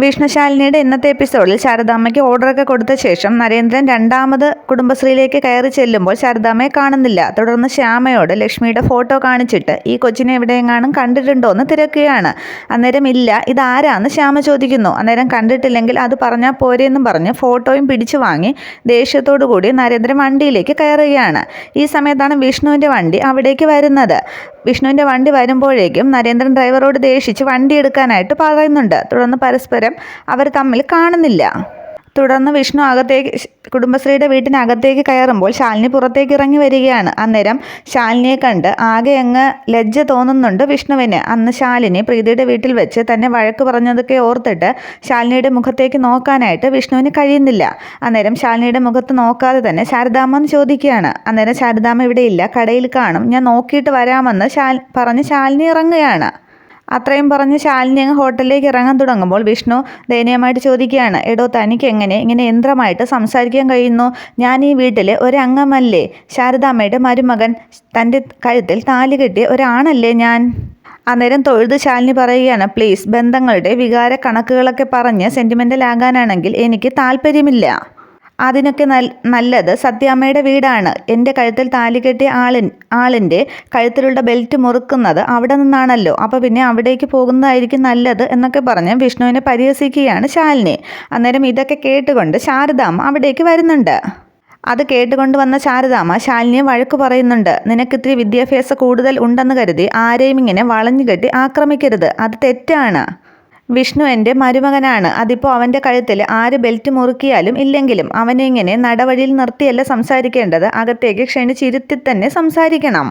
വിഷ്ണുശാലിനിയുടെ ഇന്നത്തെ എപ്പിസോഡിൽ ശാരദാമ്മയ്ക്ക് ഓർഡറൊക്കെ കൊടുത്ത ശേഷം നരേന്ദ്രൻ രണ്ടാമത് കുടുംബശ്രീയിലേക്ക് കയറി ചെല്ലുമ്പോൾ ശാരദാമ്മയെ കാണുന്നില്ല. തുടർന്ന് ശ്യാമയോട് ലക്ഷ്മിയുടെ ഫോട്ടോ കാണിച്ചിട്ട് ഈ കൊച്ചിനെ എവിടെയെങ്ങാനും കണ്ടിട്ടുണ്ടോ എന്ന് തിരക്കുകയാണ്. അന്നേരം ഇല്ല ഇതാരാന്ന് ശ്യാമ ചോദിക്കുന്നു. അന്നേരം കണ്ടിട്ടില്ലെങ്കിൽ അത് പറഞ്ഞാൽ പോരെയെന്നും പറഞ്ഞ് ഫോട്ടോയും പിടിച്ചു വാങ്ങി ദേഷ്യത്തോടു കൂടി നരേന്ദ്രൻ വണ്ടിയിലേക്ക് കയറുകയാണ്. ഈ സമയത്താണ് വിഷ്ണുവിന്റെ വണ്ടി അവിടേക്ക് വരുന്നത്. വിഷ്ണുവിന്റെ വണ്ടി വരുമ്പോഴേക്കും നരേന്ദ്രൻ ഡ്രൈവറോട് ദേഷിച്ച് വണ്ടി എടുക്കാനായിട്ട് പറയുന്നുണ്ട്. തുടർന്ന് പരസ്പരം അവർ തമ്മിൽ കാണുന്നില്ല. തുടർന്ന് വിഷ്ണു അകത്തേക്ക് കുടുംബശ്രീയുടെ വീട്ടിനകത്തേക്ക് കയറുമ്പോൾ ശാലിനി പുറത്തേക്ക് ഇറങ്ങി വരികയാണ്. അന്നേരം ശാലിനിയെ കണ്ട് ആകെ അങ്ങ് ലജ്ജ തോന്നുന്നുണ്ട് വിഷ്ണുവിന്. അന്ന് ശാലിനി പ്രീതിയുടെ വീട്ടിൽ വെച്ച് തന്നെ വഴക്ക് പറഞ്ഞതൊക്കെ ഓർത്തിട്ട് ശാലിനിയുടെ മുഖത്തേക്ക് നോക്കാനായിട്ട് വിഷ്ണുവിന് കഴിയുന്നില്ല. അന്നേരം ശാലിനിയുടെ മുഖത്ത് നോക്കാതെ തന്നെ ശാരദാമ്മ ചോദിക്കുകയാണ്. അന്നേരം ശാരദാമ്മ ഇവിടെ ഇല്ല കടയിൽ കാണും. ഞാൻ നോക്കിയിട്ട് വരാമെന്ന് ശാൽ പറഞ്ഞ് ശാലിനി ഇറങ്ങുകയാണ്. അത്രയും പറഞ്ഞ് ശാലിനി അങ്ങ് ഹോട്ടലിലേക്ക് ഇറങ്ങാൻ തുടങ്ങുമ്പോൾ വിഷ്ണു ദയനീയമായിട്ട് ചോദിക്കുകയാണ് എടോ തനിക്ക് എങ്ങനെ? ഇങ്ങനെ യന്ത്രമായിട്ട് സംസാരിക്കാൻ കഴിയുന്നു? ഞാൻ ഈ വീട്ടിലെ ഒരംഗമല്ലേ? ശാരദാമ്മയുടെ മരുമകൻ തന്റെ കഴുത്തിൽ താലി കെട്ടിയ ഒരാണല്ലേ ഞാൻ? അന്നേരം തൊഴുത് ശാലിനി പറയുകയാണ് പ്ലീസ് ബന്ധങ്ങളുടെ വികാര കണക്കുകളൊക്കെ പറഞ്ഞ് സെന്റിമെന്റൽ ആകാനാണെങ്കിൽ എനിക്ക് താല്പര്യമില്ല. അതിനൊക്കെ നല്ലത്. സത്യാമ്മയുടെ വീടാണ്. എന്റെ കഴുത്തിൽ താലി കെട്ടിയ ആളിൻ ആളിന്റെ കഴുത്തിലുള്ള ബെൽറ്റ് മുറുക്കുന്നത് അവിടെ നിന്നാണല്ലോ. അപ്പോൾ പിന്നെ അവിടേക്ക് പോകുന്നതായിരിക്കും നല്ലത് എന്നൊക്കെ പറഞ്ഞ് വിഷ്ണുവിനെ പരിഹസിക്കുകയാണ് ശാലിനി. അന്നേരം ഇതൊക്കെ കേട്ടുകൊണ്ട് ശാരദാമ്മ അവിടേക്ക് വരുന്നുണ്ട്. അത് കേട്ടുകൊണ്ട് വന്ന ശാരദാമ്മ ശാലിനിയെ വഴക്ക് പറയുന്നുണ്ട്. നിനക്കിത്തിരി വിദ്യാഭ്യാസം കൂടുതൽ ഉണ്ടെന്ന് കരുതി ആരെയും ഇങ്ങനെ വളഞ്ഞു കെട്ടി ആക്രമിക്കരുത്. അത് തെറ്റാണ്. വിഷ്ണു എന്റെ മരുമകനാണ്. അതിപ്പോൾ അവന്റെ കഴുത്തിൽ ആര് ബെൽറ്റ് മുറുക്കിയാലും ഇല്ലെങ്കിലും അവനെ ഇങ്ങനെ നടവഴിയിൽ നിർത്തിയല്ല സംസാരിക്കേണ്ടത്. അകത്തേക്ക് ക്ഷണിച്ചിരുത്തി തന്നെ സംസാരിക്കണം.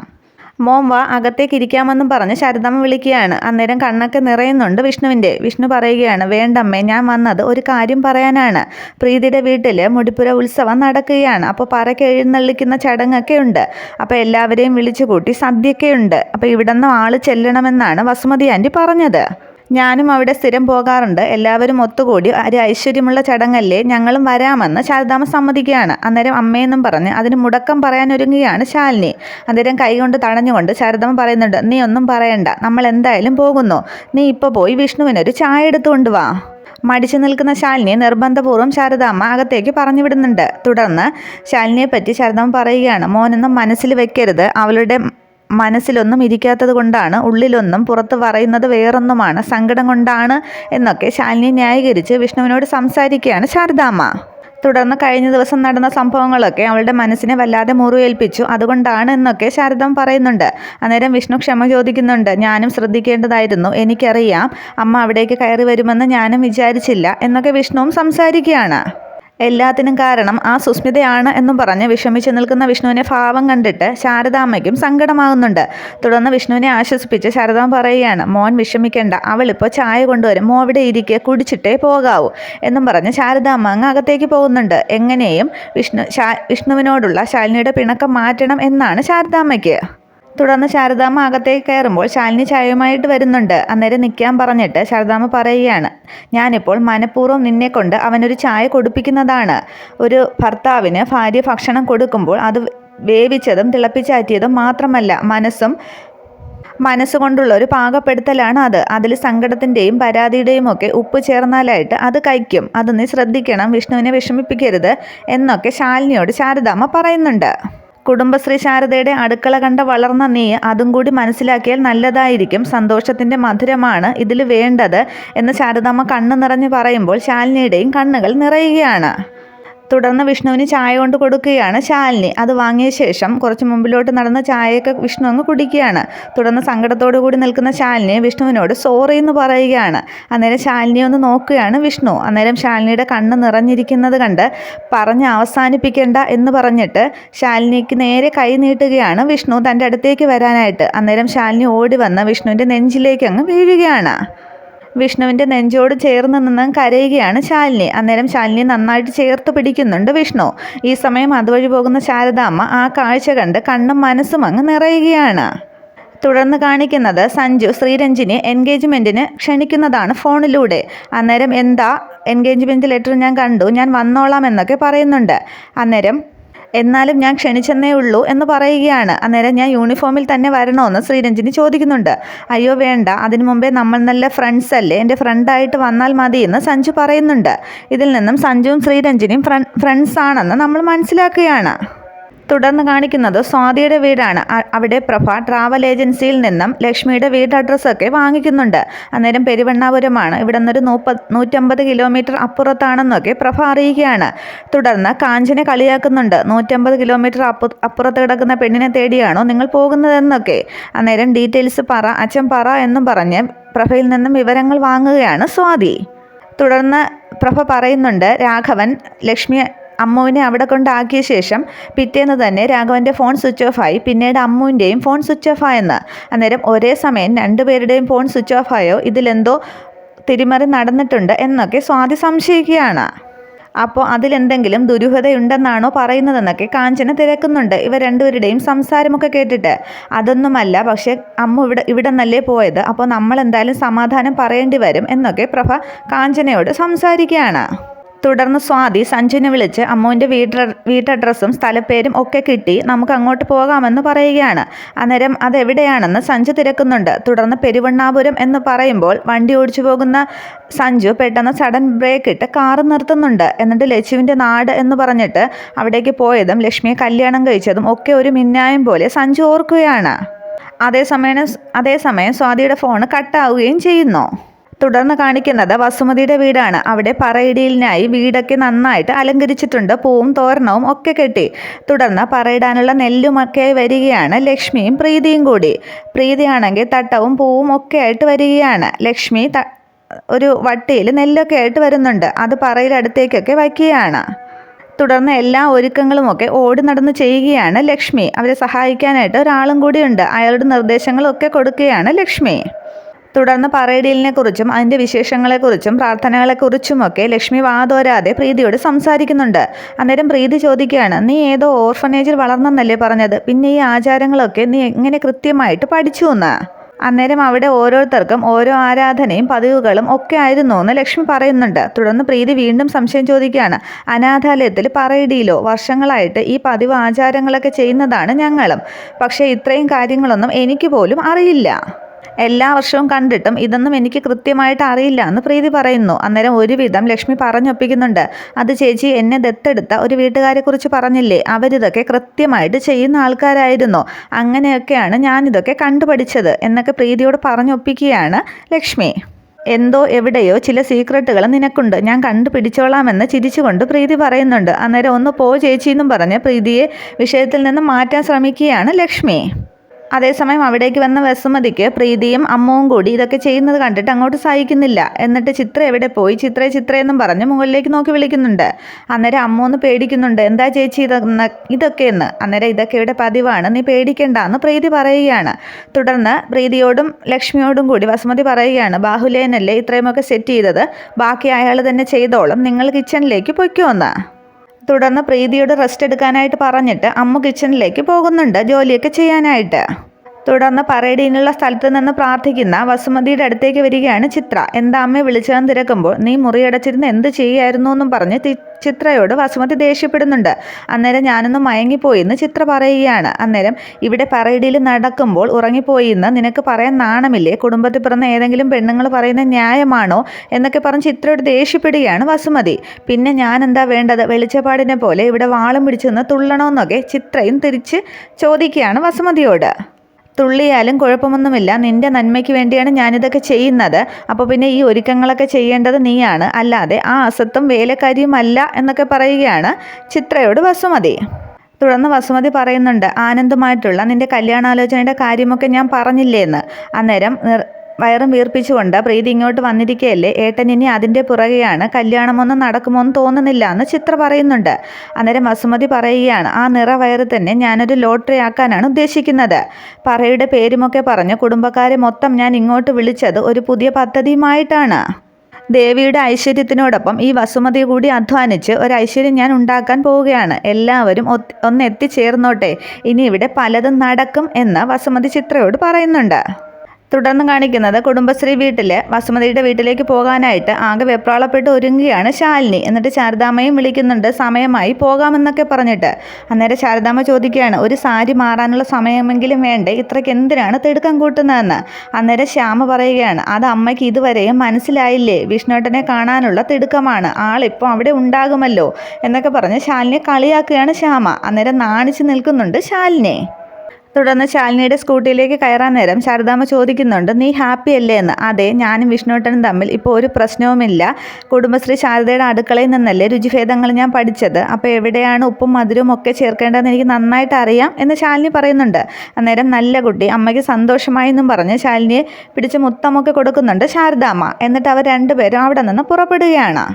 മോം വാ അകത്തേക്ക് ഇരിക്കാമെന്നും പറഞ്ഞ് ശാരദാമ്മ വിളിക്കുകയാണ്. അന്നേരം കണ്ണൊക്കെ നിറയുന്നുണ്ട് വിഷ്ണുവിന്റെ. വിഷ്ണു പറയുകയാണ് വേണ്ടമ്മേ ഞാൻ വന്നത് ഒരു കാര്യം പറയാനാണ്. പ്രീതിയുടെ വീട്ടിൽ മുടിപ്പുര ഉത്സവം നടക്കുകയാണ്. അപ്പോൾ പറയ്ക്ക് എഴുന്നള്ളിക്കുന്ന ചടങ്ങൊക്കെ ഉണ്ട്. അപ്പോൾ എല്ലാവരെയും വിളിച്ചു കൂട്ടി സദ്യയൊക്കെ അപ്പോൾ ഇവിടെ നിന്ന് ആൾ ചെല്ലണമെന്നാണ് വസുമതി ആന്റി പറഞ്ഞത്. ഞാനും അവിടെ സ്ഥിരം പോകാറുണ്ട്. എല്ലാവരും ഒത്തുകൂടി. ഒരു ഐശ്വര്യമുള്ള ചടങ്ങല്ലേ? ഞങ്ങളും വരാമെന്ന് ശാരദാമ്മ സമ്മതിക്കുകയാണ്. അന്നേരം അമ്മയെന്നും പറഞ്ഞ് അതിന് മുടക്കം പറയാനൊരുങ്ങുകയാണ് ശാലിനി. അന്നേരം കൈകൊണ്ട് തടഞ്ഞുകൊണ്ട് ശാരദാമ്മ പറയുന്നുണ്ട് നീ ഒന്നും പറയണ്ട. നമ്മൾ എന്തായാലും പോകുന്നു. നീ ഇപ്പോൾ പോയി വിഷ്ണുവിനൊരു ചായ എടുത്തുകൊണ്ട് വാ മടിച്ചു നിൽക്കുന്ന ശാലിനിയെ നിർബന്ധപൂർവം ശാരദാമ്മ അകത്തേക്ക് പറഞ്ഞു വിടുന്നുണ്ട്. തുടർന്ന് ശാലിനിയെ പറ്റി ശാരദാമ്മ പറയുകയാണ് മോനൊന്നും മനസ്സിൽ വെക്കരുത്. അവളുടെ മനസ്സിലൊന്നും ഇരിക്കാത്തത് കൊണ്ടാണ് ഉള്ളിലൊന്നും പുറത്ത് പറയുന്നത് വേറൊന്നുമാണ് സങ്കടം കൊണ്ടാണ് എന്നൊക്കെ ശാലിനി ന്യായീകരിച്ച് വിഷ്ണുവിനോട് സംസാരിക്കുകയാണ് ശാരദാമ്മ. തുടർന്ന് കഴിഞ്ഞ ദിവസം നടന്ന സംഭവങ്ങളൊക്കെ അവളുടെ മനസ്സിനെ വല്ലാതെ മുറിവേൽപ്പിച്ചു. അതുകൊണ്ടാണ് എന്നൊക്കെ ശാരദം പറയുന്നുണ്ട്. അന്നേരം വിഷ്ണു ക്ഷമ ചോദിക്കുന്നുണ്ട്. ഞാനും ശ്രദ്ധിക്കേണ്ടതായിരുന്നു. എനിക്കറിയാം. അമ്മ അവിടേക്ക് കയറി വരുമെന്ന് ഞാനും വിചാരിച്ചില്ല എന്നൊക്കെ വിഷ്ണുവും സംസാരിക്കുകയാണ്. എല്ലാത്തിനും കാരണം ആ സുസ്മിതയാണ് എന്നും പറഞ്ഞ് വിഷമിച്ച് നിൽക്കുന്ന വിഷ്ണുവിനെ ഭാവം കണ്ടിട്ട് ശാരദാമ്മയ്ക്കും സങ്കടമാകുന്നുണ്ട്. തുടർന്ന് വിഷ്ണുവിനെ ആശ്വസിപ്പിച്ച് ശാരദാമ്മ പറയുകയാണ് മോൻ വിഷമിക്കേണ്ട അവളിപ്പോൾ ചായ കൊണ്ടുവരും മോ അവിടെ ഇരിക്കെ കുടിച്ചിട്ടേ പോകാവൂ എന്നും പറഞ്ഞ് ശാരദാമ്മ അങ്ങ് അകത്തേക്ക് പോകുന്നുണ്ട്. എങ്ങനെയും വിഷ്ണു വിഷ്ണുവിനോടുള്ള ശാലിനിയുടെ പിണക്കം മാറ്റണം എന്നാണ് ശാരദാമ്മയ്ക്ക്. തുടർന്ന് ശാരദാമ്മ അകത്തേക്ക് കയറുമ്പോൾ ശാലിനി ചായയുമായിട്ട് വരുന്നുണ്ട്. അന്നേരം നിൽക്കാൻ പറഞ്ഞിട്ട് ശാരദാമ്മ പറയുകയാണ് ഞാനിപ്പോൾ മനഃപൂർവം നിന്നെ കൊണ്ട് അവനൊരു ചായ കൊടുപ്പിക്കുന്നതാണ്. ഒരു ഭർത്താവിന് ഭാര്യ ഭക്ഷണം കൊടുക്കുമ്പോൾ അത് വേവിച്ചതും തിളപ്പിച്ചാറ്റിയതും മാത്രമല്ല മനസ്സും മനസ്സുകൊണ്ടുള്ള ഒരു പാകപ്പെടുത്തലാണ് അത്. അതിൽ സങ്കടത്തിന്റെയും പരാതിയുടെയും ഒക്കെ ഉപ്പ് ചേർന്നാലായിട്ട് അത് കഴിക്കും. അത് നീ ശ്രദ്ധിക്കണം വിഷ്ണുവിനെ വിഷമിപ്പിക്കരുത് എന്നൊക്കെ ശാലിനിയോട് ശാരദാമ്മ പറയുന്നുണ്ട്. കുടുംബശ്രീ ശാരദയുടെ അടുക്കള കണ്ട വളർന്ന നീ അതും കൂടി മനസ്സിലാക്കിയാൽ നല്ലതായിരിക്കും. സന്തോഷത്തിന്റെ മധുരമാണ് ഇതിൽ വേണ്ടത് എന്ന് ശാരദാമ്മ കണ്ണു നിറഞ്ഞു പറയുമ്പോൾ ശാലിനിയുടെയും കണ്ണുകൾ നിറയുകയാണ്. തുടർന്ന് വിഷ്ണുവിന് ചായ കൊണ്ട് കൊടുക്കുകയാണ് ശാലിനി. അത് വാങ്ങിയ ശേഷം കുറച്ച് മുമ്പിലോട്ട് നടന്ന ചായയൊക്കെ വിഷ്ണു അങ്ങ് കുടിക്കുകയാണ്. തുടർന്ന് സങ്കടത്തോടു കൂടി നിൽക്കുന്ന ശാലിനി വിഷ്ണുവിനോട് സോറി എന്ന് പറയുകയാണ്. അന്നേരം ശാലിനി ഒന്ന് നോക്കുകയാണ് വിഷ്ണു. അന്നേരം ശാലിനിയുടെ കണ്ണ് നിറഞ്ഞിരിക്കുന്നത് കണ്ട് പറഞ്ഞ് അവസാനിപ്പിക്കേണ്ട എന്ന് പറഞ്ഞിട്ട് ശാലിനിക്ക് നേരെ കൈ നീട്ടുകയാണ് വിഷ്ണു തന്റെ അടുത്തേക്ക് വരാനായിട്ട്. അന്നേരം ശാലിനി ഓടി വന്ന് വിഷ്ണുവിന്റെ നെഞ്ചിലേക്ക് അങ്ങ് വീഴുകയാണ്. വിഷ്ണുവിന്റെ നെഞ്ചോട് ചേർന്ന് നിന്ന് കരയുകയാണ് ശാലിനി. അന്നേരം ശാലിനി നന്നായിട്ട് ചേർത്ത് പിടിക്കുന്നുണ്ട് വിഷ്ണു. ഈ സമയം അതുവഴി പോകുന്ന ശാരദാമ്മ ആ കാഴ്ച കണ്ട് കണ്ണും മനസ്സും അങ്ങ് നിറയുകയാണ്. തുടർന്ന് കാണിക്കുന്നത് സഞ്ജു ശ്രീരഞ്ജിനി എൻഗേജ്മെന്റിന് ക്ഷണിക്കുന്നതാണ് ഫോണിലൂടെ. അന്നേരം എന്താ? എൻഗേജ്മെന്റ് ലെറ്റർ ഞാൻ കണ്ടു ഞാൻ വന്നോളാം എന്നൊക്കെ പറയുന്നുണ്ട്. അന്നേരം എന്നാലും ഞാൻ ക്ഷണിച്ചെന്നേ ഉള്ളൂ എന്ന് പറയുകയാണ്. അന്നേരം ഞാൻ യൂണിഫോമിൽ തന്നെ വരണമെന്ന് ശ്രീരഞ്ജിനി ചോദിക്കുന്നുണ്ട്. അയ്യോ വേണ്ട. അതിനു മുമ്പേ നമ്മൾ നല്ല ഫ്രണ്ട്സ് അല്ലേ? എന്റെ ഫ്രണ്ടായിട്ട് വന്നാൽ മതി എന്ന് സഞ്ജു പറയുന്നുണ്ട്. ഇതിൽ നിന്നും സഞ്ജുവും ശ്രീരഞ്ജിനിയും ഫ്രണ്ട്സ് ആണെന്ന് നമ്മൾ മനസ്സിലാക്കുകയാണ്. തുടർന്ന് കാണിക്കുന്നത് സ്വാതിയുടെ വീടാണ്. അവിടെ പ്രഭ ട്രാവൽ ഏജൻസിയിൽ നിന്നും ലക്ഷ്മിയുടെ വീട് അഡ്രസ്സൊക്കെ വാങ്ങിക്കുന്നുണ്ട്. അന്നേരം പെരുവണ്ണാപുരമാണ്. ഇവിടെ നിന്നൊരു നൂപ്പത് നൂറ്റമ്പത് കിലോമീറ്റർ അപ്പുറത്താണെന്നൊക്കെ പ്രഭ അറിയുകയാണ് തുടർന്ന് കാഞ്ചനെ കളിയാക്കുന്നുണ്ട്. നൂറ്റമ്പത് കിലോമീറ്റർ അപ്പു അപ്പുറത്ത് കിടക്കുന്ന പെണ്ണിനെ തേടിയാണോ നിങ്ങൾ പോകുന്നതെന്നൊക്കെ. അന്നേരം ഡീറ്റെയിൽസ് പറ അച്ഛൻ പറ എന്നും പറഞ്ഞ് പ്രഭയിൽ നിന്നും വിവരങ്ങൾ വാങ്ങുകയാണ് സ്വാതി. തുടർന്ന് പ്രഭ പറയുന്നുണ്ട് രാഘവൻ ലക്ഷ്മി അമ്മുവിനെ അവിടെ കൊണ്ടാക്കിയ ശേഷം പിറ്റേന്ന് തന്നെ രാഘവന്റെ ഫോൺ സ്വിച്ച് ഓഫ് ആയി. പിന്നീട് അമ്മുവിന്റെയും ഫോൺ സ്വിച്ച് ഓഫ് ആയെന്ന്. അന്നേരം ഒരേ സമയം രണ്ടുപേരുടെയും ഫോൺ സ്വിച്ച് ഓഫ് ആയോ? ഇതിലെന്തോ തിരിമറി നടന്നിട്ടുണ്ട് എന്നൊക്കെ സ്വാതി സംശയിക്കുകയാണ്. അപ്പോൾ അതിലെന്തെങ്കിലും ദുരൂഹതയുണ്ടെന്നാണോ പറയുന്നതെന്നൊക്കെ കാഞ്ചന തിരക്കുന്നുണ്ട്. ഇവർ രണ്ടുപേരുടെയും സംസാരമൊക്കെ കേട്ടിട്ട്. അതൊന്നുമല്ല പക്ഷേ അമ്മ ഇവിടെ ഇവിടെ നല്ലേ പോയത്? അപ്പോൾ നമ്മൾ എന്തായാലും സമാധാനം പറയേണ്ടി വരും എന്നൊക്കെ പ്രഭ കാഞ്ചനയോട് സംസാരിക്കുകയാണ്. തുടർന്ന് സ്വാതി സഞ്ജുവിനെ വിളിച്ച് അമ്മുവിന്റെ വീട്ട വീട്ടഡ്രസ്സും സ്ഥലപ്പേരും ഒക്കെ കിട്ടി നമുക്ക് അങ്ങോട്ട് പോകാമെന്ന് പറയുകയാണ്. അന്നേരം അതെവിടെയാണെന്ന് സഞ്ജു തിരക്കുന്നുണ്ട്. തുടർന്ന് പെരുവണ്ണാപുരം എന്ന് പറയുമ്പോൾ വണ്ടി ഓടിച്ചു പോകുന്ന സഞ്ജു പെട്ടെന്ന് സഡൻ ബ്രേക്ക് ഇട്ട് കാറ് നിർത്തുന്നുണ്ട്. എന്നിട്ട് ലച്ചുവിന്റെ നാട് എന്ന് പറഞ്ഞിട്ട് അവിടേക്ക് പോയതും ലക്ഷ്മിയെ കല്യാണം കഴിച്ചതും ഒക്കെ ഒരു മിന്നായം പോലെ സഞ്ജു ഓർക്കുകയാണ്. അതേസമയം അതേസമയം സ്വാതിയുടെ ഫോൺ കട്ടാവുകയും ചെയ്യുന്നു. തുടർന്ന് കാണിക്കുന്നത് വസുമതിയുടെ വീടാണ്. അവിടെ പറയിടിയിലിനായി വീടൊക്കെ നന്നായിട്ട് അലങ്കരിച്ചിട്ടുണ്ട്. പൂവും തോരണവും ഒക്കെ കെട്ടി. തുടർന്ന് പറയിടാനുള്ള നെല്ലുമൊക്കെ വരികയാണ്. ലക്ഷ്മിയും പ്രീതിയും കൂടി. പ്രീതിയാണെങ്കിൽ തട്ടവും പൂവും ഒക്കെ ആയിട്ട് വരികയാണ്. ലക്ഷ്മി ഒരു വട്ടിയിൽ നെല്ലൊക്കെ ആയിട്ട് വരുന്നുണ്ട്. അത് പറയിലടുത്തേക്കൊക്കെ വയ്ക്കുകയാണ്. തുടർന്ന് എല്ലാ ഒരുക്കങ്ങളുമൊക്കെ ഓടി നടന്ന് ചെയ്യുകയാണ് ലക്ഷ്മി. അവരെ സഹായിക്കാനായിട്ട് ഒരാളും കൂടിയുണ്ട് അയാളുടെ നിർദ്ദേശങ്ങളൊക്കെ കൊടുക്കുകയാണ് ലക്ഷ്മി. തുടർന്ന് പറയടീലിനെ കുറിച്ചും അതിന്റെ വിശേഷങ്ങളെക്കുറിച്ചും പ്രാർത്ഥനകളെക്കുറിച്ചുമൊക്കെ ലക്ഷ്മി വാതോരാതെ പ്രീതിയോട് സംസാരിക്കുന്നുണ്ട്. അന്നേരം പ്രീതി ചോദിക്കുകയാണ് നീ ഏതോ ഓർഫനേജിൽ വളർന്നെന്നല്ലേ പറഞ്ഞത്? പിന്നെ ഈ ആചാരങ്ങളൊക്കെ നീ എങ്ങനെ കൃത്യമായിട്ട് പഠിച്ചു എന്ന്? അന്നേരം അവിടെ ഓരോരുത്തർക്കും ഓരോ ആരാധനയും പതിവുകളും ഒക്കെ ആയിരുന്നു എന്ന് ലക്ഷ്മി പറയുന്നുണ്ട്. തുടർന്ന് പ്രീതി വീണ്ടും സംശയം ചോദിക്കുകയാണ് അനാഥാലയത്തിൽ പറയിടിയിലോ? വർഷങ്ങളായിട്ട് ഈ പതിവ് ആചാരങ്ങളൊക്കെ ചെയ്യുന്നതാണ് ഞങ്ങളും. പക്ഷേ ഇത്രയും കാര്യങ്ങളൊന്നും എനിക്ക് പോലും അറിയില്ല. എല്ലാ വർഷവും കണ്ടിട്ടും ഇതൊന്നും എനിക്ക് കൃത്യമായിട്ട് അറിയില്ല എന്ന് പ്രീതി പറയുന്നു. അന്നേരം ഒരുവിധം ലക്ഷ്മി പറഞ്ഞൊപ്പിക്കുന്നുണ്ട്. അത് ചേച്ചി എന്നെ ദത്തെടുത്ത ഒരു വീട്ടുകാരെക്കുറിച്ച് പറഞ്ഞില്ലേ? അവരിതൊക്കെ കൃത്യമായിട്ട് ചെയ്യുന്ന ആൾക്കാരായിരുന്നു. അങ്ങനെയൊക്കെയാണ് ഞാനിതൊക്കെ കണ്ടുപഠിച്ചത് എന്നൊക്കെ പ്രീതിയോട് പറഞ്ഞൊപ്പിക്കുകയാണ് ലക്ഷ്മി. എന്തോ എവിടെയോ ചില സീക്രട്ടുകൾ നിനക്കുണ്ട്. ഞാൻ കണ്ടുപിടിച്ചോളാമെന്ന് ചിരിച്ചുകൊണ്ട് പ്രീതി പറയുന്നുണ്ട്. അന്നേരം ഒന്ന് പോ ചേച്ചി എന്നും പറഞ്ഞ് പ്രീതിയെ വിഷയത്തിൽ നിന്ന് മാറ്റാൻ ശ്രമിക്കുകയാണ് ലക്ഷ്മി. അതേസമയം അവിടേക്ക് വന്ന വസുമതിക്ക് പ്രീതിയും അമ്മവും കൂടി ഇതൊക്കെ ചെയ്യുന്നത് കണ്ടിട്ട് അങ്ങോട്ട് സഹിക്കുന്നില്ല. എന്നിട്ട് ചിത്ര എവിടെ പോയി? ചിത്ര ചിത്രയെന്നും പറഞ്ഞ് മുകളിലേക്ക് നോക്കി വിളിക്കുന്നുണ്ട്. അന്നേരം അമ്മൂന്ന് പേടിക്കുന്നുണ്ട്. എന്താ ചേച്ചി ഇതൊന്ന് ഇതൊക്കെയെന്ന് അന്നേരം ഇതൊക്കെ ഇവിടെ പതിവാണ്. നീ പേടിക്കേണ്ട എന്ന് പ്രീതി പറയുകയാണ്. തുടർന്ന് പ്രീതിയോടും ലക്ഷ്മിയോടും കൂടി വസുമതി പറയുകയാണ്. ബാഹുലേനല്ലേ ഇത്രയുമൊക്കെ സെറ്റ് ചെയ്തത്? ബാക്കി അയാൾ തന്നെ ചെയ്തോളും. നിങ്ങൾ കിച്ചണിലേക്ക് പൊയ്ക്കോന്ന് തുടർന്ന് പ്രീതിയോട് റെസ്റ്റ് എടുക്കാനായിട്ട് പറഞ്ഞിട്ട് അമ്മ കിച്ചണിലേക്ക് പോകുന്നുണ്ട്. ജോലിയൊക്കെ ചെയ്യാനായിട്ട്. തുടർന്ന് പറയടീനുള്ള സ്ഥലത്ത് നിന്ന് പ്രാർത്ഥിക്കുന്ന വസുമതിയുടെ അടുത്തേക്ക് വരികയാണ് ചിത്ര. എന്താ അമ്മ വിളിച്ചതെന്ന് തിരക്കുമ്പോൾ നീ മുറിയടച്ചിരുന്ന് എന്ത് ചെയ്യായിരുന്നു എന്നും പറഞ്ഞ് ചിത്രയോട് വസുമതി ദേഷ്യപ്പെടുന്നുണ്ട്. അന്നേരം ഞാനൊന്ന് മയങ്ങിപ്പോയി എന്ന് ചിത്ര പറയുകയാണ്. അന്നേരം ഇവിടെ പറയടിയിൽ നടക്കുമ്പോൾ ഉറങ്ങിപ്പോയി എന്ന് നിനക്ക് പറയാൻ നാണമില്ലേ? കുടുംബത്തിൽ പിറന്ന ഏതെങ്കിലും പെണ്ണുങ്ങൾ പറയുന്ന ന്യായമാണോ? എന്നൊക്കെ പറഞ്ഞ് ചിത്രയോട് ദേഷ്യപ്പെടുകയാണ് വസുമതി. പിന്നെ ഞാൻ എന്താ വേണ്ടത്? വെളിച്ചപാടിനെ പോലെ ഇവിടെ വാളും പിടിച്ചു നിന്ന് തുള്ളണമെന്നൊക്കെ ചിത്രയും തിരിച്ച് ചോദിക്കുകയാണ് വസുമതിയോട്. തുള്ളിയാലും കുഴപ്പമൊന്നുമില്ല. നിന്റെ നന്മയ്ക്ക് വേണ്ടിയാണ് ഞാനിതൊക്കെ ചെയ്യുന്നത്. അപ്പോൾ പിന്നെ ഈ ഒരുക്കങ്ങളൊക്കെ ചെയ്യേണ്ടത് നീയാണ്. അല്ലാതെ ആ അസത്തും വേലക്കാരിയുമല്ല എന്നൊക്കെ പറയുകയാണ് ചിത്രയോട് വസുമതി. തുടർന്ന് വസുമതി പറയുന്നുണ്ട് ആനന്ദമായിട്ടുള്ള നിന്റെ കല്യാണാലോചനയുടെ കാര്യമൊക്കെ ഞാൻ പറഞ്ഞില്ലേ എന്ന് അന്നേരം വയറും വീർപ്പിച്ചുകൊണ്ട് പ്രീതി ഇങ്ങോട്ട് വന്നിരിക്കുകയല്ലേ ഏട്ടൻ ഇനി അതിന്റെ പുറകെയാണ്. കല്യാണമൊന്നും നടക്കുമോ എന്ന് തോന്നുന്നില്ല എന്ന് ചിത്ര പറയുന്നുണ്ട്. അന്നേരം വസുമതി പറയുകയാണ് ആ നിറ വയറ് തന്നെ ഞാനൊരു ലോട്ടറി ആക്കാനാണ് ഉദ്ദേശിക്കുന്നത്. പറയുടെ പേരുമൊക്കെ പറഞ്ഞ് കുടുംബക്കാരെ മൊത്തം ഞാൻ ഇങ്ങോട്ട് വിളിച്ചത് ഒരു പുതിയ പദ്ധതിയുമായിട്ടാണ്. ദേവിയുടെ ഐശ്വര്യത്തിനോടൊപ്പം ഈ വസുമതി കൂടി അധ്വാനിച്ച് ഒരു ഐശ്വര്യം ഞാൻ ഉണ്ടാക്കാൻ പോവുകയാണ്. എല്ലാവരും ഒന്ന് എത്തിച്ചേർന്നോട്ടെ ഇനി ഇവിടെ പലതും നടക്കും എന്ന് വസുമതി ചിത്രയോട് പറയുന്നുണ്ട്. തുടർന്ന് കാണിക്കുന്നത് കുടുംബശ്രീ വീട്ടിൽ വസുമതിയുടെ വീട്ടിലേക്ക് പോകാനായിട്ട് ആകെ വെപ്രാളപ്പെട്ട് ഒരുങ്ങുകയാണ് ശാലിനി. എന്നിട്ട് ശാരദാമ്മയും വിളിക്കുന്നുണ്ട് സമയമായി പോകാമെന്നൊക്കെ പറഞ്ഞിട്ട്. അന്നേരം ശാരദാമ്മ ചോദിക്കുകയാണ് ഒരു സാരി മാറാനുള്ള സമയമെങ്കിലും വേണ്ടേ? ഇത്രയ്ക്ക് എന്തിനാണ് തിടുക്കം കൂട്ടുന്നതെന്ന്? അന്നേരം ശ്യാമ പറയുകയാണ് അത് അമ്മയ്ക്ക് ഇതുവരെയും മനസ്സിലായില്ലേ? വിഷ്ണുട്ടനെ കാണാനുള്ള തിടുക്കമാണ്. ആളിപ്പോൾ അവിടെ ഉണ്ടാകുമല്ലോ? എന്നൊക്കെ പറഞ്ഞ് ശാലിനിയെ കളിയാക്കുകയാണ് ശ്യാമ. അന്നേരം നാണിച്ച് നിൽക്കുന്നുണ്ട് ശാലിനി. തുടർന്ന് ശാലിനിയുടെ സ്കൂട്ടിയിലേക്ക് കയറാൻ നേരം ശാരദാമ്മ ചോദിക്കുന്നുണ്ട് നീ ഹാപ്പി അല്ലേ? എന്ന്. അതെ ഞാനും വിഷ്ണുട്ടനും തമ്മിൽ ഇപ്പോൾ ഒരു പ്രശ്നവുമില്ല. കുടുംബശ്രീ ശാരദയുടെ അടുക്കളയിൽ നിന്നല്ലേ രുചിഭേദങ്ങൾ ഞാൻ പഠിച്ചത്. അപ്പോൾ എവിടെയാണ് ഉപ്പും മധുരവും ഒക്കെ ചേർക്കേണ്ടതെന്ന് എനിക്ക് നന്നായിട്ട് അറിയാം എന്ന് ശാലിനി പറയുന്നുണ്ട്. അന്നേരം നല്ല കുട്ടി അമ്മയ്ക്ക് സന്തോഷമായി എന്നും പറഞ്ഞ് ശാലിനിയെ പിടിച്ച് മുത്തമൊക്കെ കൊടുക്കുന്നുണ്ട് ശാരദാമ്മ. എന്നിട്ട് അവർ രണ്ടുപേരും അവിടെ നിന്ന് പുറപ്പെടുകയാണ്.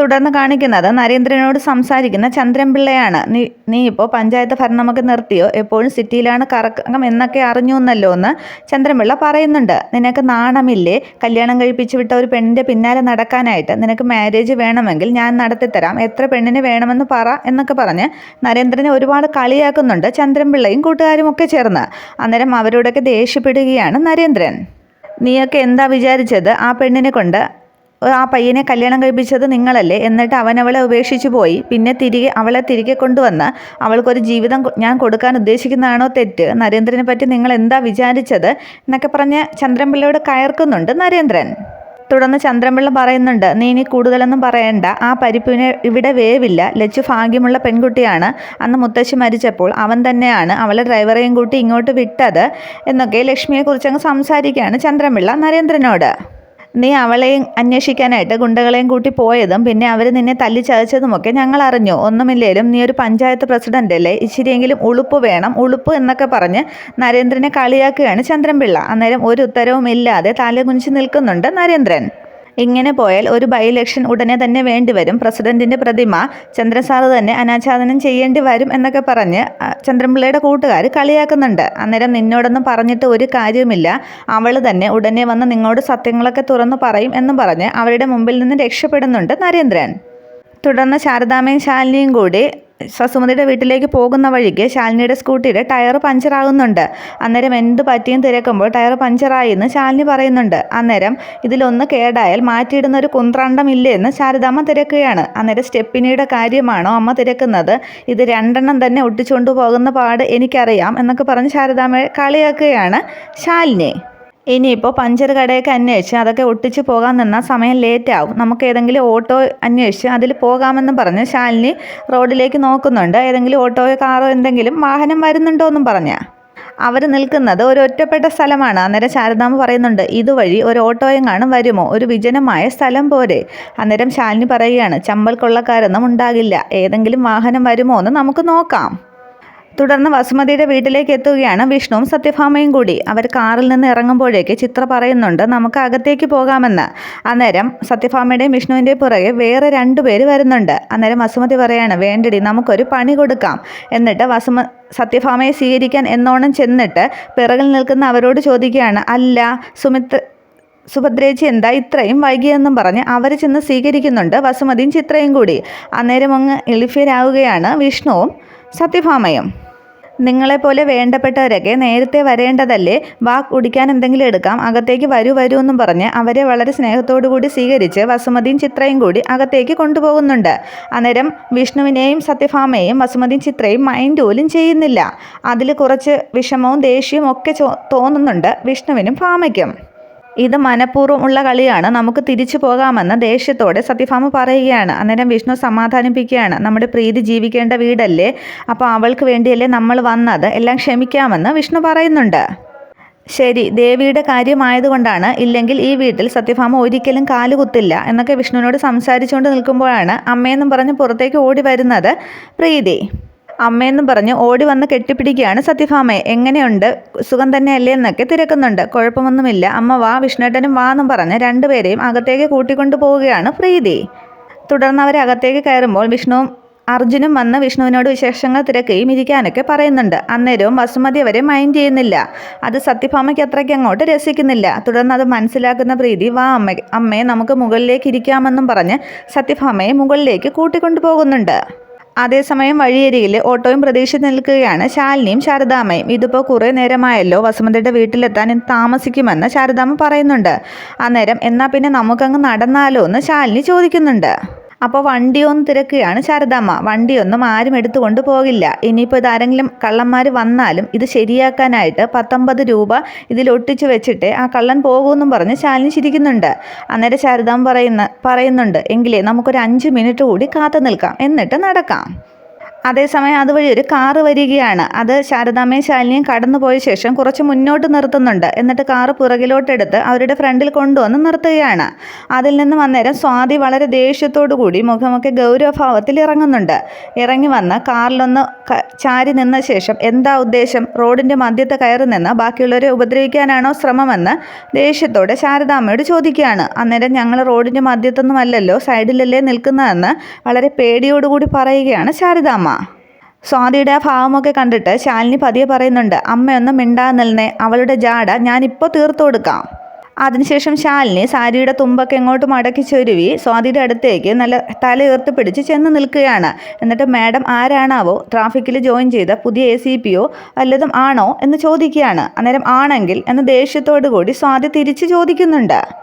തുടർന്ന് കാണിക്കുന്നത് നരേന്ദ്രനോട് സംസാരിക്കുന്ന ചന്ദ്രൻപിള്ളയാണ്. നീ നീ ഇപ്പോൾ പഞ്ചായത്ത് ഭരണമൊക്കെ നിർത്തിയോ? എപ്പോഴും സിറ്റിയിലാണ് കറക്കം എന്നൊക്കെ അറിഞ്ഞു എന്നല്ലോ എന്ന് ചന്ദ്രൻപിള്ള പറയുന്നുണ്ട്. നിനക്ക് നാണമില്ലേ? കല്യാണം കഴിപ്പിച്ച് വിട്ട ഒരു പെണ്ണിന്റെ പിന്നാലെ നടക്കാനായിട്ട് നിനക്ക് മാരേജ് വേണമെങ്കിൽ ഞാൻ നടത്തിത്തരാം. എത്ര പെണ്ണിന് വേണമെന്ന് പറ എന്നൊക്കെ പറഞ്ഞ് നരേന്ദ്രനെ ഒരുപാട് കളിയാക്കുന്നുണ്ട് ചന്ദ്രൻപിള്ളയും കൂട്ടുകാരും ഒക്കെ ചേർന്ന്. അന്നേരം അവരോടൊക്കെ ദേഷ്യപ്പെടുകയാണ് നരേന്ദ്രൻ. നീയൊക്കെ എന്താ വിചാരിച്ചത്? ആ പെണ്ണിനെ കൊണ്ട് ആ പയ്യനെ കല്യാണം കഴിപ്പിച്ചത് നിങ്ങളല്ലേ. എന്നിട്ട് അവൻ അവളെ ഉപേക്ഷിച്ചു പോയി. പിന്നെ തിരികെ അവളെ തിരികെ കൊണ്ടുവന്ന് അവൾക്കൊരു ജീവിതം ഞാൻ കൊടുക്കാൻ ഉദ്ദേശിക്കുന്നതാണോ തെറ്റ്? നരേന്ദ്രനെ പറ്റി നിങ്ങൾ എന്താ വിചാരിച്ചത്? എന്നൊക്കെ പറഞ്ഞ് ചന്ദ്രൻപിള്ളയോട് കയർക്കുന്നുണ്ട് നരേന്ദ്രൻ. തുടർന്ന് ചന്ദ്രൻപിള്ള പറയുന്നുണ്ട് നീ ഇനി കൂടുതലൊന്നും പറയണ്ട. ആ പരിപ്പിനെ ഇവിടെ വേവില്ല. ലച്ചു ഭാഗ്യമുള്ള പെൺകുട്ടിയാണ്. അന്ന് മുത്തശ്ശി മരിച്ചപ്പോൾ അവൻ തന്നെയാണ് അവളെ ഡ്രൈവറെയും കൂട്ടി ഇങ്ങോട്ട് വിട്ടത് എന്നൊക്കെ ലക്ഷ്മിയെക്കുറിച്ച് അങ്ങ് സംസാരിക്കുകയാണ് ചന്ദ്രൻപിള്ള നരേന്ദ്രനോട്. നീ അവളെയും അന്വേഷിക്കാനായിട്ട് ഗുണ്ടകളെയും കൂട്ടി പോയതും പിന്നെ അവർ നിന്നെ തല്ലി ചതച്ചതുമൊക്കെ ഞങ്ങൾ അറിഞ്ഞു ഒന്നുമില്ലേലും നീ ഒരു പഞ്ചായത്ത് പ്രസിഡന്റ് അല്ലേ? ഇച്ചിരിയെങ്കിലും ഉളുപ്പ് വേണം. ഉളുപ്പ് എന്നൊക്കെ പറഞ്ഞ് നരേന്ദ്രനെ കളിയാക്കുകയാണ് ചന്ദ്രൻപിള്ള. അന്നേരം ഒരു ഉത്തരവും ഇല്ലാതെ തല കുനിച്ച് നിൽക്കുന്നുണ്ട് നരേന്ദ്രൻ. ഇങ്ങനെ പോയാൽ ഒരു ബൈ ഇലക്ഷൻ ഉടനെ തന്നെ വേണ്ടിവരും പ്രസിഡന്റിന്റെ പ്രതിമ ചന്ദ്രസാറ് തന്നെ അനാച്ഛാദനം ചെയ്യേണ്ടി വരും എന്നൊക്കെ പറഞ്ഞ് ചന്ദ്രൻപിള്ളയുടെ കൂട്ടുകാർ കളിയാക്കുന്നുണ്ട്. അന്നേരം നിന്നോടൊന്നും പറഞ്ഞിട്ട് ഒരു കാര്യവുമില്ല. അവൾ തന്നെ ഉടനെ വന്ന് നിങ്ങളോട് സത്യങ്ങളൊക്കെ തുറന്നു പറയും എന്നും പറഞ്ഞ് അവരുടെ മുമ്പിൽ നിന്ന് രക്ഷപ്പെടുന്നുണ്ട് നരേന്ദ്രൻ. തുടർന്ന് ശാരദാമയും ശാലിനിയും കൂടി സസുമതിയുടെ വീട്ടിലേക്ക് പോകുന്ന വഴിക്ക് ശാലിനിയുടെ സ്കൂട്ടിയുടെ ടയർ പഞ്ചറാകുന്നുണ്ട്. അന്നേരം എന്ത് പറ്റിയും തിരക്കുമ്പോൾ ടയർ പഞ്ചറായി എന്ന് ശാലിനി പറയുന്നുണ്ട്. അന്നേരം ഇതിലൊന്ന് കേടായാൽ മാറ്റിയിടുന്ന ഒരു കുന്ത്രണ്ടം ഇല്ലേ എന്ന് ശാരദാമ്മ തിരക്കുകയാണ്. അന്നേരം സ്റ്റെപ്പിനിയുടെ കാര്യമാണോ അമ്മ തിരക്കുന്നത്? ഇത് രണ്ടെണ്ണം തന്നെ ഒട്ടിച്ചുകൊണ്ടു പോകുന്ന പാട് എനിക്കറിയാം എന്നൊക്കെ പറഞ്ഞ് ശാരദാമ്മയെ കളിയാക്കുകയാണ് ശാലിനി. ഇനിയിപ്പോൾ പഞ്ചർ കടയൊക്കെ അന്വേഷിച്ച് അതൊക്കെ ഒട്ടിച്ച് പോകാൻ നിന്നാൽ സമയം ലേറ്റ് ആവും നമുക്ക് ഏതെങ്കിലും ഓട്ടോ അന്വേഷിച്ച് അതിൽ പോകാമെന്ന് പറഞ്ഞ് ശാലിനി റോഡിലേക്ക് നോക്കുന്നുണ്ട്. ഏതെങ്കിലും ഓട്ടോയോ കാറോ എന്തെങ്കിലും വാഹനം വരുന്നുണ്ടോ എന്നും പറഞ്ഞാൽ അവർ നിൽക്കുന്നത് ഒരു ഒറ്റപ്പെട്ട സ്ഥലമാണ്. അന്നേരം ശാരദാമ്മ പറയുന്നുണ്ട് ഇതുവഴി ഒരു ഓട്ടോയും കാണും വരുമോ? ഒരു വിജനമായ സ്ഥലം പോരെ. അന്നേരം ശാലിനി പറയുകയാണ് ചമ്പൽ കൊള്ളക്കാരൊന്നും ഉണ്ടാകില്ല. ഏതെങ്കിലും വാഹനം വരുമോ എന്ന് നമുക്ക് നോക്കാം. തുടർന്ന് വസുമതിയുടെ വീട്ടിലേക്ക് എത്തുകയാണ് വിഷ്ണുവും സത്യഭാമയും കൂടി. അവർ കാറിൽ നിന്ന് ഇറങ്ങുമ്പോഴേക്ക് ചിത്ര പറയുന്നുണ്ട് നമുക്ക് അകത്തേക്ക് പോകാമെന്ന്. അന്നേരം സത്യഭാമയുടെയും വിഷ്ണുവിന്റെയും പുറകെ വേറെ രണ്ടുപേര് വരുന്നുണ്ട്. അന്നേരം വസുമതി പറയാണ് വേണ്ടടി നമുക്കൊരു പണി കൊടുക്കാം എന്നിട്ട് വസുമ സത്യഭാമയെ സ്വീകരിക്കാൻ എന്നോണം ചെന്നിട്ട് പിറകിൽ നിൽക്കുന്ന അവരോട് ചോദിക്കുകയാണ് അല്ല സുമിത്ര സുഭദ്രേച്ചി എന്താ ഇത്രയും വൈകിയെന്നും പറഞ്ഞ് അവർ ചെന്ന് സ്വീകരിക്കുന്നുണ്ട് വസുമതിയും ചിത്രയും കൂടി. അന്നേരം അങ്ങ് എളിഫിയരാകുകയാണ് വിഷ്ണുവും സത്യഭാമയും. നിങ്ങളെപ്പോലെ വേണ്ടപ്പെട്ടവരൊക്കെ നേരത്തെ വരേണ്ടതല്ലേ? വാക്ക് കുടിക്കാൻ എന്തെങ്കിലും എടുക്കാം. അകത്തേക്ക് വരൂ വരൂ എന്നും പറഞ്ഞ് അവരെ വളരെ സ്നേഹത്തോടു കൂടി സ്വീകരിച്ച് വസുമതിയും ചിത്രയും കൂടി അകത്തേക്ക് കൊണ്ടുപോകുന്നുണ്ട്. അന്നേരം വിഷ്ണുവിനെയും സത്യഭാമയെയും വസുമതിയും ചിത്രയും മൈൻഡ് പോലും ചെയ്യുന്നില്ല. അതിൽ കുറച്ച് വിഷമവും ദേഷ്യവും ഒക്കെ തോന്നുന്നുണ്ട് വിഷ്ണുവിനും ഭാമയ്ക്കും. ഇത് മനഃപൂർവം ഉള്ള കളിയാണ്. നമുക്ക് തിരിച്ചു പോകാമെന്ന് ദേഷ്യത്തോടെ സത്യഭാമ പറയുകയാണ്. അന്നേരം വിഷ്ണു സമാധാനിപ്പിക്കുകയാണ്. നമ്മുടെ പ്രീതി ജീവിക്കേണ്ട വീടല്ലേ? അപ്പോൾ അവൾക്ക് വേണ്ടിയല്ലേ നമ്മൾ വന്നത്? എല്ലാം ക്ഷമിക്കാമെന്ന് വിഷ്ണു പറയുന്നുണ്ട്. ശരി ദേവിയുടെ കാര്യമായതുകൊണ്ടാണ് ഇല്ലെങ്കിൽ ഈ വീട്ടിൽ സത്യഭാമ ഒരിക്കലും കാലുകുത്തില്ല എന്നൊക്കെ വിഷ്ണുവിനോട് സംസാരിച്ചുകൊണ്ട് നിൽക്കുമ്പോഴാണ് അമ്മയെന്നും പറഞ്ഞ് പുറത്തേക്ക് ഓടി വരുന്നത് പ്രീതി. അമ്മയെന്നും പറഞ്ഞ് ഓടി വന്ന് കെട്ടിപ്പിടിക്കുകയാണ് സത്യഭാമയെ. എങ്ങനെയുണ്ട്? സുഖം തന്നെയല്ലേ? എന്നൊക്കെ തിരക്കുന്നുണ്ട്. കുഴപ്പമൊന്നുമില്ല. അമ്മ വാ വിഷ്ണുട്ടനും വാ എന്നും പറഞ്ഞ് രണ്ടുപേരെയും അകത്തേക്ക് കൂട്ടിക്കൊണ്ടു പോവുകയാണ് പ്രീതി. തുടർന്ന് അവർ അകത്തേക്ക് കയറുമ്പോൾ വിഷ്ണുവും അർജുനും വന്ന് വിഷ്ണുവിനോട് വിശേഷങ്ങൾ തിരക്കുകയും ഇരിക്കാനൊക്കെ പറയുന്നുണ്ട്. അന്നേരവും വസുമതി അവരെ മൈൻഡ് ചെയ്യുന്നില്ല. അത് സത്യഭാമയ്ക്ക് അത്രയ്ക്ക് അങ്ങോട്ട് രസിക്കുന്നില്ല. തുടർന്ന് അത് മനസ്സിലാക്കുന്ന പ്രീതി വാ അമ്മ അമ്മയെ നമുക്ക് മുകളിലേക്ക് ഇരിക്കാമെന്നും പറഞ്ഞ് സത്യഭാമയെ മുകളിലേക്ക് കൂട്ടിക്കൊണ്ടു പോകുന്നുണ്ട്. അതേസമയം വഴിയരികിൽ ഓട്ടോയും പ്രതീക്ഷ നിൽക്കുകയാണ് ശാലിനിയും ശാരദാമ്മയും. ഇതിപ്പോൾ കുറേ നേരമായല്ലോ വസുമതിയുടെ വീട്ടിലെത്താൻ താമസിക്കുമെന്ന് ശാരദാമ്മ പറയുന്നുണ്ട്. അന്നേരം എന്നാൽ പിന്നെ നമുക്കങ്ങ് നടന്നാലോ എന്ന് ശാലിനി ചോദിക്കുന്നുണ്ട്. അപ്പോൾ വണ്ടിയൊന്ന് തിരക്കുകയാണ് ശാരദാമ്മ. വണ്ടിയൊന്നും ആരും എടുത്തുകൊണ്ട് പോകില്ല. ഇനിയിപ്പോൾ ഇതാരെങ്കിലും കള്ളന്മാർ വന്നാലും ഇത് ശരിയാക്കാനായിട്ട് പത്തൊമ്പത് രൂപ ഇതിൽ ഒട്ടിച്ചു വെച്ചിട്ട് ആ കള്ളൻ പോകുമെന്നും പറഞ്ഞ് ശാലിനി ചിരിക്കുന്നുണ്ട്. അന്നേരം ശാരദാമ്മ പറയുന്ന പറയുന്നുണ്ട് എങ്കിലേ നമുക്കൊരു അഞ്ച് മിനിറ്റ് കൂടി കാത്തു നിൽക്കാം. എന്നിട്ട് നടക്കാം. അതേസമയം അതുവഴി ഒരു കാറ് വരികയാണ്. അത് ശാരദാമ്മയും ശാലിനിയും കടന്നു പോയ ശേഷം കുറച്ച് മുന്നോട്ട് നിർത്തുന്നുണ്ട്. എന്നിട്ട് കാറ് പുറകിലോട്ടെടുത്ത് അവരുടെ ഫ്രണ്ടിൽ കൊണ്ടുവന്ന് നിർത്തുകയാണ്. അതിൽ നിന്നും അന്നേരം സ്വാതി വളരെ ദേഷ്യത്തോടു കൂടി മുഖമൊക്കെ ഗൗരവഭാവത്തിൽ ഇറങ്ങുന്നുണ്ട്. ഇറങ്ങി വന്ന് കാറിലൊന്ന് ചാരി നിന്ന ശേഷം എന്താ ഉദ്ദേശം? റോഡിന്റെ മധ്യത്ത് കയറി നിന്ന് ബാക്കിയുള്ളവരെ ഉപദ്രവിക്കാനാണോ ശ്രമമെന്ന് ദേഷ്യത്തോടെ ശാരദാമ്മയോട് ചോദിക്കുകയാണ്. അന്നേരം ഞങ്ങൾ റോഡിന്റെ മധ്യത്തൊന്നുമല്ലല്ലോ സൈഡിലല്ലേ നിൽക്കുന്നതെന്ന് വളരെ പേടിയോടുകൂടി പറയുകയാണ് ശാരദാമ്മ. സ്വാതിയുടെ ആ ഭാവമൊക്കെ കണ്ടിട്ട് ശാലിനി പതിയെ പറയുന്നുണ്ട് അമ്മയൊന്നും മിണ്ടാ നിൽന്നേ അവളുടെ ജാട ഞാനിപ്പോൾ തീർത്തു കൊടുക്കാം. അതിനുശേഷം ശാലിനി സാരിയുടെ തുമ്പൊക്കെ എങ്ങോട്ട് മടക്കി ചൊരുവി സ്വാതിയുടെ അടുത്തേക്ക് നല്ല തലയുയർത്തി പിടിച്ച് ചെന്ന് നിൽക്കുകയാണ്. എന്നിട്ട് മാഡം ആരാണാവോ? ട്രാഫിക്കിൽ ജോയിൻ ചെയ്ത പുതിയ എ സി പിയോ വല്ലതും ആണോ? എന്ന് ചോദിക്കുകയാണ്. അന്നേരം ആണെങ്കിൽ എന്ന ദേഷ്യത്തോടു കൂടി സ്വാതി തിരിച്ച് ചോദിക്കുന്നുണ്ട്.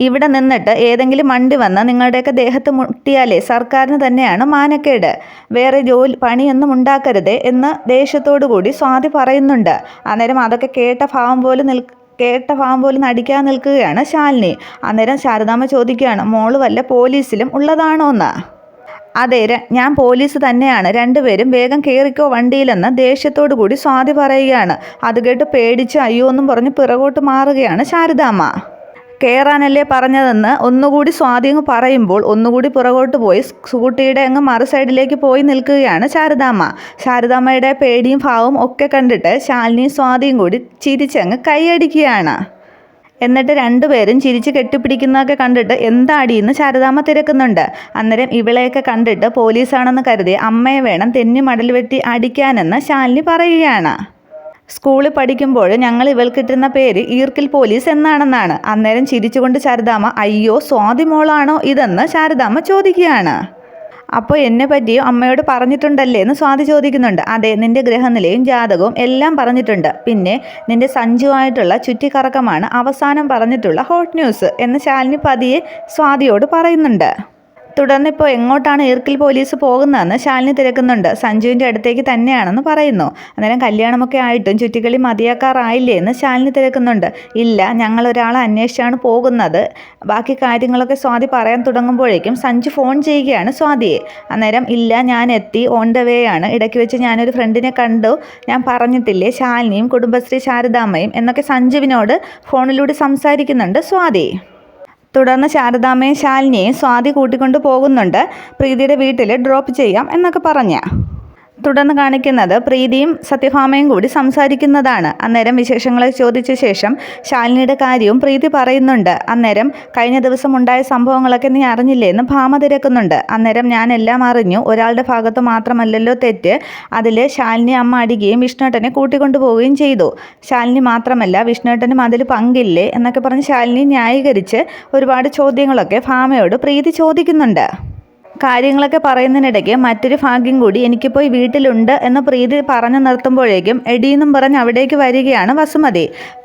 ഇവിടെ നിന്നിട്ട് ഏതെങ്കിലും വണ്ടി വന്ന് നിങ്ങളുടെയൊക്കെ ദേഹത്ത് മുട്ടിയാലേ സർക്കാരിന് തന്നെയാണ് മാനക്കേട്. വേറെ ജോലി പണിയൊന്നും ഉണ്ടാക്കരുതേ എന്ന് ദേഷ്യത്തോടു കൂടി സ്വാതി പറയുന്നുണ്ട്. അന്നേരം അതൊക്കെ കേട്ട ഭാവം പോലെ നിൽ കേട്ട ഭാവം പോലെ നടിക്കാൻ നിൽക്കുകയാണ് ശാലിനി. അന്നേരം ശാരദാമ്മ ചോദിക്കുകയാണ് മോൾ വല്ല പോലീസിലും ഉള്ളതാണോ എന്ന് അതെ ഞാൻ പോലീസ് തന്നെയാണ്. രണ്ടുപേരും വേഗം കയറിക്കോ വണ്ടിയിലെന്ന് ദേഷ്യത്തോടു കൂടി സ്വാതി പറയുകയാണ്. അത് കേട്ട് പേടിച്ച് അയ്യോ എന്നും പറഞ്ഞ് പിറകോട്ട് മാറുകയാണ് ശാരദാമ്മ. കയറാനല്ലേ പറഞ്ഞതെന്ന് ഒന്നുകൂടി സ്വാധീനം പറയുമ്പോൾ ഒന്നുകൂടി പുറകോട്ട് പോയി സ്കൂട്ടിയുടെ അങ്ങ് മറു സൈഡിലേക്ക് പോയി നിൽക്കുകയാണ് ശാരദാമ്മ. ശാരദാമ്മയുടെ പേടിയും ഭാവവും ഒക്കെ കണ്ടിട്ട് ശാലിനിയും സ്വാതിയും കൂടി ചിരിച്ചങ്ങ് കൈയടിക്കുകയാണ്. എന്നിട്ട് രണ്ടുപേരും ചിരിച്ച് കെട്ടിപ്പിടിക്കുന്നതൊക്കെ കണ്ടിട്ട് എന്താടിയെന്ന് ശാരദാമ്മ തിരക്കുന്നുണ്ട്? അന്നേരം ഇവളെയൊക്കെ കണ്ടിട്ട് പോലീസാണെന്ന് കരുതി അമ്മയെ വേണം തെന്നി മടൽ വെട്ടി അടിക്കാനെന്ന് ശാലിനി പറയുകയാണ്. സ്കൂളിൽ പഠിക്കുമ്പോൾ ഞങ്ങൾ ഇവൾക്കിട്ടുന്ന പേര് ഈർക്കിൽ പോലീസ് എന്നാണെന്നാണ്. അന്നേരം ചിരിച്ചുകൊണ്ട് ശാരദാമ്മ അയ്യോ സ്വാതി മോളാണോ ഇതെന്ന് ശാരദാമ്മ ചോദിക്കുകയാണ്. അപ്പോൾ എന്നെ പറ്റിയോ? അമ്മയോട് പറഞ്ഞിട്ടുണ്ടല്ലേ? എന്ന് സ്വാതി ചോദിക്കുന്നുണ്ട്. അതെ നിന്റെ ഗ്രഹനിലയും ജാതകവും എല്ലാം പറഞ്ഞിട്ടുണ്ട്. പിന്നെ നിന്റെ സഞ്ജുവായിട്ടുള്ള ചുറ്റിക്കറക്കമാണ് അവസാനം പറഞ്ഞിട്ടുള്ള ഹോട്ട് ന്യൂസ് എന്ന് ശാലിനി പതിയെ സ്വാതിയോട് പറയുന്നുണ്ട്. തുടർന്ന് ഇപ്പോൾ എങ്ങോട്ടാണ് ഈർക്കിൽ പോലീസ് പോകുന്നതെന്ന് ശാലിനി തിരക്കുന്നുണ്ട്. സഞ്ജുവിന്റെ അടുത്തേക്ക് തന്നെയാണെന്ന് പറയുന്നു. അന്നേരം കല്യാണമൊക്കെ ആയിട്ടും ചുറ്റിക്കളി മതിയാക്കാറായില്ലേ എന്ന് ശാലിനി തിരക്കുന്നുണ്ട്. ഇല്ല ഞങ്ങൾ ഒരാളെ അന്വേഷിച്ചാണ് പോകുന്നത്. ബാക്കി കാര്യങ്ങളൊക്കെ സ്വാതി പറയാൻ തുടങ്ങുമ്പോഴേക്കും സഞ്ജു ഫോൺ ചെയ്യുകയാണ് സ്വാതിയെ. അന്നേരം ഇല്ല ഞാൻ എത്തി ഓൺ ദ വേ ആണ്. ഇടയ്ക്ക് വെച്ച് ഞാനൊരു ഫ്രണ്ടിനെ കണ്ടു. ഞാൻ പറഞ്ഞിട്ടില്ലേ ശാലിനിയും കുടുംബശ്രീ ശാരദാമ്മയും എന്നൊക്കെ സഞ്ജുവിനോട് ഫോണിലൂടെ സംസാരിക്കുന്നുണ്ട് സ്വാതി. തുടർന്ന് ശാരദാമ്മയും ശാലിനിയെ സ്വാതി കൂട്ടിക്കൊണ്ട് പോകുന്നുണ്ട് പ്രീതിയുടെ വീട്ടിൽ ഡ്രോപ്പ് ചെയ്യാം എന്നൊക്കെ പറഞ്ഞ. തുടർന്ന് കാണിക്കുന്നത് പ്രീതിയും സത്യഭാമയും കൂടി സംസാരിക്കുന്നതാണ്. അന്നേരം വിശേഷങ്ങളെ ചോദിച്ച ശേഷം ശാലിനിയുടെ കാര്യവും പ്രീതി പറയുന്നുണ്ട്. അന്നേരം കഴിഞ്ഞ ദിവസം ഉണ്ടായ സംഭവങ്ങളൊക്കെ നീ അറിഞ്ഞില്ലേ എന്ന് ഭാമ തിരക്കുന്നുണ്ട്. അന്നേരം ഞാൻ എല്ലാം അറിഞ്ഞു. ഒരാളുടെ ഭാഗത്ത് മാത്രമല്ലല്ലോ തെറ്റ്. അതിൽ ശാലിനി അമ്മ അടിക്കുകയും വിഷ്ണുട്ടനെ കൂട്ടിക്കൊണ്ടുപോവുകയും ചെയ്തു. ശാലിനി മാത്രമല്ല വിഷ്ണുട്ടനും അതിൽ പങ്കില്ലേ എന്നൊക്കെ പറഞ്ഞ് ശാലിനി ന്യായീകരിച്ച് ഒരുപാട് ചോദ്യങ്ങളൊക്കെ ഭാമയോട് പ്രീതി ചോദിക്കുന്നുണ്ട്. കാര്യങ്ങളൊക്കെ പറയുന്നതിനിടയ്ക്ക് മറ്റൊരു ഭാഗ്യം കൂടി എനിക്കിപ്പോൾ ഈ വീട്ടിലുണ്ട് എന്ന് പ്രീതി പറഞ്ഞു നിർത്തുമ്പോഴേക്കും എടിയെന്നും പറഞ്ഞ് അവിടേക്ക് വരികയാണ് വസുമതി.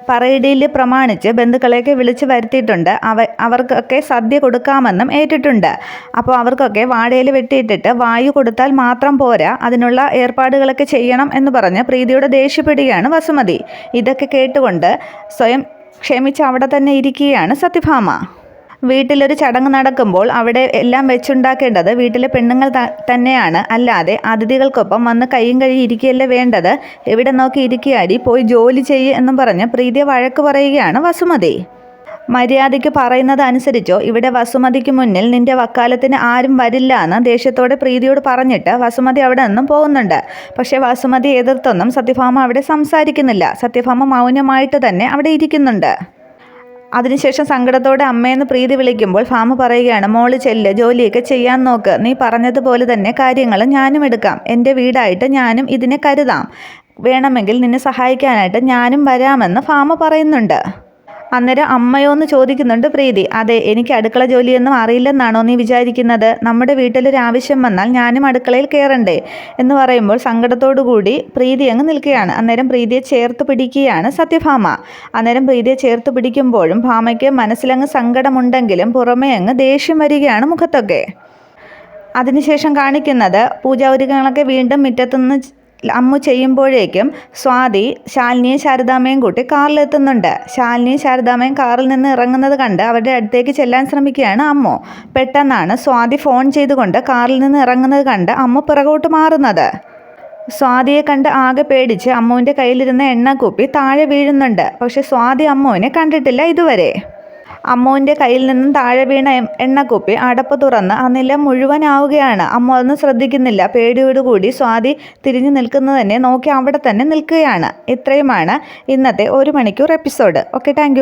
പറയിടയിൽ പ്രമാണിച്ച് ബന്ധുക്കളെയൊക്കെ വിളിച്ച് വരുത്തിയിട്ടുണ്ട്. അവ അവർക്കൊക്കെ സദ്യ കൊടുക്കാമെന്നും ഏറ്റിട്ടുണ്ട്. അപ്പോൾ അവർക്കൊക്കെ വാഴയിൽ വെട്ടിയിട്ടിട്ട് വായു കൊടുത്താൽ മാത്രം പോരാ അതിനുള്ള ഏർപ്പാടുകളൊക്കെ ചെയ്യണം എന്ന് പറഞ്ഞ് പ്രീതിയുടെ ദേഷ്യപ്പെടുകയാണ് വസുമതി. ഇതൊക്കെ കേട്ടുകൊണ്ട് സ്വയം ക്ഷമിച്ച് അവിടെ തന്നെ ഇരിക്കുകയാണ് സത്യഭാമ. വീട്ടിലൊരു ചടങ്ങ് നടക്കുമ്പോൾ അവിടെ എല്ലാം വെച്ചുണ്ടാക്കേണ്ടത് വീട്ടിലെ പെണ്ണുങ്ങൾ തന്നെയാണ്. അല്ലാതെ അതിഥികൾക്കൊപ്പം വന്ന് കൈയും കഴുകി ഇരിക്കുകയല്ലേ വേണ്ടത്? എവിടെ നോക്കി ഇരിക്കുകയാടി? പോയി ജോലി ചെയ്യ് എന്നും പറഞ്ഞ് പ്രീതിയെ വഴക്ക് പറയുകയാണ് വസുമതി. മര്യാദയ്ക്ക് പറയുന്നത് അനുസരിച്ചോ? ഇവിടെ വസുമതിക്ക് മുന്നിൽ നിന്റെ വക്കാലത്തിന് ആരും വരില്ല എന്ന് ദേഷ്യത്തോടെ പ്രീതിയോട് പറഞ്ഞിട്ട് വസുമതി അവിടെ നിന്നും പോകുന്നുണ്ട്. പക്ഷേ വസുമതി എതിർത്തൊന്നും സത്യഭാമ അവിടെ സംസാരിക്കുന്നില്ല. സത്യഭാമ മൗനമായിട്ട് തന്നെ അവിടെ ഇരിക്കുന്നുണ്ട്. അതിനുശേഷം സങ്കടത്തോടെ അമ്മയെന്ന് പ്രീതി വിളിക്കുമ്പോൾ ഫാമ പറയുകയാണ് മോൾ ചെല്ല് ജോലിയൊക്കെ ചെയ്യാൻ നോക്ക്. നീ പറഞ്ഞതുപോലെ തന്നെ കാര്യങ്ങൾ ഞാനും എടുക്കാം. എന്റെ വീടായിട്ട് ഞാനും ഇതിനെ കരുതാം. വേണമെങ്കിൽ നിന്നെ സഹായിക്കാനായിട്ട് ഞാനും വരാമെന്ന് ഫാമ പറയുന്നുണ്ട്. അന്നേരം അമ്മയോ എന്ന് ചോദിക്കുന്നുണ്ട് പ്രീതി അതെ എനിക്ക് അടുക്കള ജോലിയൊന്നും അറിയില്ലെന്നാണോ നീ വിചാരിക്കുന്നത്? നമ്മുടെ വീട്ടിലൊരു ആവശ്യം വന്നാൽ ഞാനും അടുക്കളയിൽ കയറണ്ടേ എന്ന് പറയുമ്പോൾ സങ്കടത്തോടു കൂടി പ്രീതി അങ്ങ് നിൽക്കുകയാണ്. അന്നേരം പ്രീതിയെ ചേർത്ത് പിടിക്കുകയാണ് സത്യഭാമ. അന്നേരം പ്രീതിയെ ചേർത്ത് പിടിക്കുമ്പോഴും ഭാമയ്ക്ക് മനസ്സിലങ്ങ് സങ്കടമുണ്ടെങ്കിലും പുറമേ അങ്ങ് ദേഷ്യം വരികയാണ് മുഖത്തൊക്കെ. അതിനുശേഷം കാണിക്കുന്നത് പൂജാ ഒരുക്കങ്ങളൊക്കെ വീണ്ടും മുറ്റത്തുനിന്ന് അമ്മു ചെയ്യുമ്പോഴേക്കും സ്വാതി ശാലിനിയും ശാരദാമ്മയും കൂട്ടി കാറിലെത്തുന്നുണ്ട്. ശാലിനിയും ശാരദാമ്മയും കാറിൽ നിന്ന് ഇറങ്ങുന്നത് കണ്ട് അവരുടെ അടുത്തേക്ക് ചെല്ലാൻ ശ്രമിക്കുകയാണ് അമ്മു. പെട്ടെന്നാണ് സ്വാതി ഫോൺ ചെയ്തുകൊണ്ട് കാറിൽ നിന്ന് ഇറങ്ങുന്നത് കണ്ട് അമ്മ പിറകോട്ട് മാറുന്നത്. സ്വാതിയെ കണ്ട് ആകെ പേടിച്ച് അമ്മുവിന്റെ കയ്യിലിരുന്ന എണ്ണക്കുപ്പി താഴെ വീഴുന്നുണ്ട്. പക്ഷെ സ്വാതി അമ്മുവിനെ കണ്ടിട്ടില്ല ഇതുവരെ. അമ്മുവിന്റെ കയ്യിൽ നിന്നും താഴെ വീണ എണ്ണക്കുപ്പി അടപ്പ് തുറന്ന് ആ നില മുഴുവനാവുകയാണ്. അമ്മ ഒന്നും ശ്രദ്ധിക്കുന്നില്ല. പേടിയോടുകൂടി സ്വാതി തിരിഞ്ഞു നിൽക്കുന്നത് തന്നെ നോക്കി അവിടെ തന്നെ നിൽക്കുകയാണ്. ഇത്രയുമാണ് ഇന്നത്തെ ഒരു മണിക്കൂർ എപ്പിസോഡ്. Okay thank